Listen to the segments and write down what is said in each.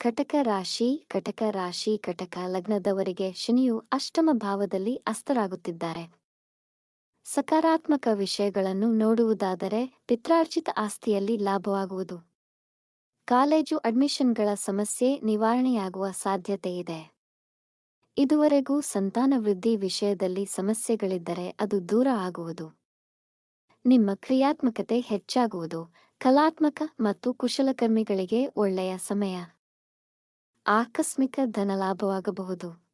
ಕಟಕ ರಾಶಿ ಕಟಕ ರಾಶಿ ಕಟಕ ಲಗ್ನದವರಿಗೆ ಶನಿಯು ಅಷ್ಟಮ ಭಾವದಲ್ಲಿ ಅಸ್ತರಾಗುತ್ತಿದ್ದಾರೆ. ಸಕಾರಾತ್ಮಕ ವಿಷಯಗಳನ್ನು ನೋಡುವುದಾದರೆ ಪಿತ್ರಾರ್ಜಿತ ಆಸ್ತಿಯಲ್ಲಿ ಲಾಭವಾಗುವುದು. ಕಾಲೇಜು ಅಡ್ಮಿಷನ್ಗಳ ಸಮಸ್ಯೆ ನಿವಾರಣೆಯಾಗುವ ಸಾಧ್ಯತೆ ಇದೆ. ಇದುವರೆಗೂ ಸಂತಾನ ವೃದ್ಧಿ ವಿಷಯದಲ್ಲಿ ಸಮಸ್ಯೆಗಳಿದ್ದರೆ ಅದು ದೂರ ಆಗುವುದು. ನಿಮ್ಮ ಕ್ರಿಯಾತ್ಮಕತೆ ಹೆಚ್ಚಾಗುವುದು. ಕಲಾತ್ಮಕ ಮತ್ತು ಕುಶಲಕರ್ಮಿಗಳಿಗೆ ಒಳ್ಳೆಯ ಸಮಯ. ಆಕಸ್ಮಿಕ ಧನಲಾಭವಾಗಬಹುದು.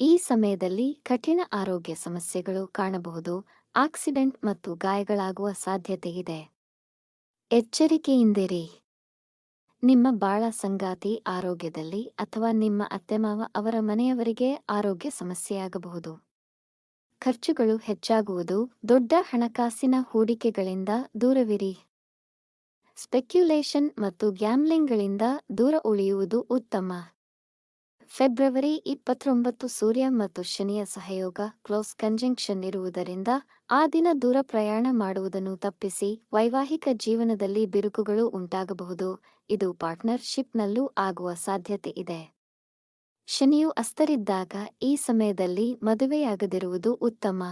ಈ ಸಮಯದಲ್ಲಿ ಕಠಿಣ ಆರೋಗ್ಯ ಸಮಸ್ಯೆಗಳು ಕಾಣಬಹುದು, ಆಕ್ಸಿಡೆಂಟ್ ಮತ್ತು ಗಾಯಗಳಾಗುವ ಸಾಧ್ಯತೆಯಿದೆ. ಎಚ್ಚರಿಕೆಯಿಂದಿರಿ. ನಿಮ್ಮ ಬಾಳ ಸಂಗಾತಿ ಆರೋಗ್ಯದಲ್ಲಿ ಅಥವಾ ನಿಮ್ಮ ಅತ್ತೆಮಾವ ಅವರ ಮನೆಯವರಿಗೆ ಆರೋಗ್ಯ ಸಮಸ್ಯೆಯಾಗಬಹುದು. ಖರ್ಚುಗಳು ಹೆಚ್ಚಾಗುವುದು, ದೊಡ್ಡ ಹಣಕಾಸಿನ ಹೂಡಿಕೆಗಳಿಂದ ದೂರವಿರಿ. ಸ್ಪೆಕ್ಯುಲೇಷನ್ ಮತ್ತು ಗ್ಯಾಮ್ಲಿಂಗ್ಗಳಿಂದ ದೂರ ಉಳಿಯುವುದು ಉತ್ತಮ. ಫೆಬ್ರವರಿ ಇಪ್ಪತ್ತೊಂಬತ್ತು ಸೂರ್ಯ ಮತ್ತು ಶನಿಯ ಸಹಯೋಗ ಕ್ಲೋಸ್ ಕಂಜಂಕ್ಷನ್ ಇರುವುದರಿಂದ ಆ ದಿನ ದೂರ ಪ್ರಯಾಣ ಮಾಡುವುದನ್ನು ತಪ್ಪಿಸಿ ವೈವಾಹಿಕ ಜೀವನದಲ್ಲಿ ಬಿರುಕುಗಳು ಉಂಟಾಗಬಹುದು. ಇದು ಪಾರ್ಟ್ನರ್ಶಿಪ್ನಲ್ಲೂ ಆಗುವ ಸಾಧ್ಯತೆ ಇದೆ. ಶನಿಯು ಅಸ್ತರಿದ್ದಾಗ ಈ ಸಮಯದಲ್ಲಿ ಮದುವೆಯಾಗದಿರುವುದು ಉತ್ತಮ.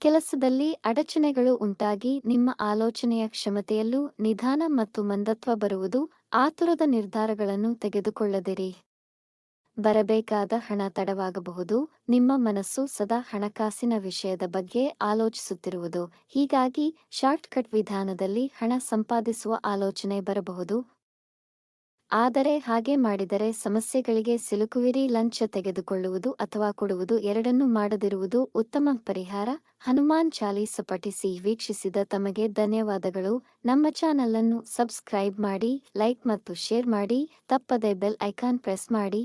ಕೆಲಸದಲ್ಲಿ ಅಡಚಣೆಗಳು ಉಂಟಾಗಿ ನಿಮ್ಮ ಆಲೋಚನೆಯ ಕ್ಷಮತೆಯಲ್ಲೂ ನಿಧಾನ ಮತ್ತು ಮಂದತ್ವ ಬರುವುದು ಆತುರದ ನಿರ್ಧಾರಗಳನ್ನು ತೆಗೆದುಕೊಳ್ಳದಿರಿ. ಬರಬೇಕಾದ ಹಣ ತಡವಾಗಬಹುದು, ನಿಮ್ಮ ಮನಸ್ಸು ಸದಾ ಹಣಕಾಸಿನ ವಿಷಯದ ಬಗ್ಗೆ ಆಲೋಚಿಸುತ್ತಿರುವುದು, ಹೀಗಾಗಿ ಶಾರ್ಟ್ಕಟ್ ವಿಧಾನದಲ್ಲಿ ಹಣ ಸಂಪಾದಿಸುವ ಆಲೋಚನೆ ಬರಬಹುದು ಆದರೆ ಹಾಗೆ ಮಾಡಿದರೆ ಸಮಸ್ಯೆಗಳಿಗೆ ಸಿಲುಕುವಿರಿ, ಲಂಚ ತೆಗೆದುಕೊಳ್ಳುವುದು ಅಥವಾ ಕೊಡುವುದು ಎರಡನ್ನೂ ಮಾಡದಿರುವುದು ಉತ್ತಮ ಪರಿಹಾರ. ಹನುಮಾನ್ ಚಾಲೀಸ ಪಠಿಸಿ ವೀಕ್ಷಿಸಿದ ತಮಗೆ ಧನ್ಯವಾದಗಳು. ನಮ್ಮ ಚಾನಲ್ ಅನ್ನು ಸಬ್ಸ್ಕ್ರೈಬ್ ಮಾಡಿ, ಲೈಕ್ ಮತ್ತು ಶೇರ್ ಮಾಡಿ, ತಪ್ಪದೆ ಬೆಲ್ ಐಕಾನ್ ಪ್ರೆಸ್ ಮಾಡಿ.